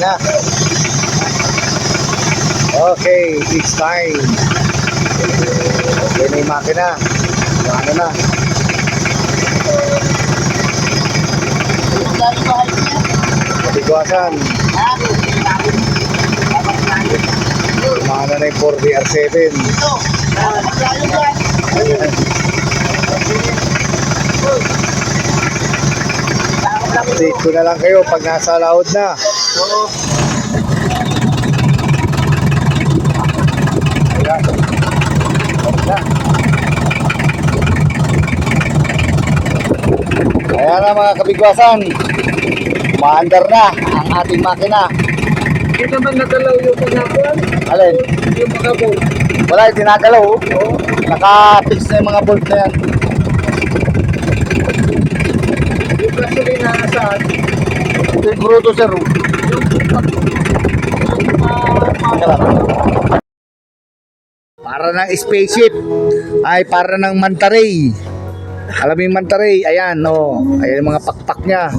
Okay, it's time. Okay na yung makina. Ano na? Kabigwasan. Kumana na yung 4DR7. Update ko na lang kayo pag nasa laod na. Ayan. Ayan. Ayan na mga kabigwasan. Maandar na ang ating makina. Hindi naman nagalaw yung pagkakuan. Alin? Yung mga boat. Wala, yung tinagalaw. oh. Naka-fix na yung mga bolt na yan. Yung gasolina saan? Yung gruto sir. Para ng spaceship. Ay, para ng mantaray. Alam mo yung mantaray? Ayan, no. Ayan yung mga pakpak niya.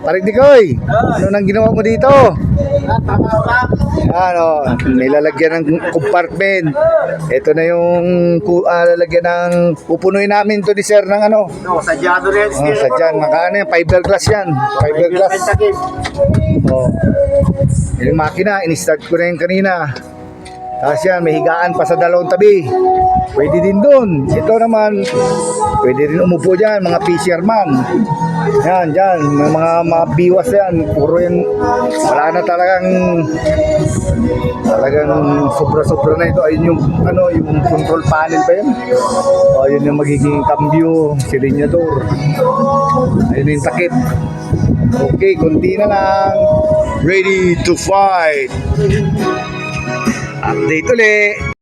Parig di koy. Ano nang ginawa mo dito? Ayan, oh. Nilalagyan ng compartment. Ito na yung ah, lalagyan ng pupunuin namin to ni sir ng ano. No, sadyado rin. Oh, sa dyan, makaano yan, fiberglass yan. Fiberglass. Oh. Yung makina, in-start ko na yun kanina. Tapos yan, may higaan pa sa dalawang tabi. Pwede din doon. Ito naman, pwede rin umupo dyan, mga fisherman. Yan, dyan, may mga, mga biwas yan. Puro yan, wala na talagang, talagang sobra-sobra na ito. Ayun yung, ano, yung control panel ba yun? O, yun yung magiging cambio, silinyador. Ayun yung takip. Okay, konti na lang. Ready to fight. Update ulit.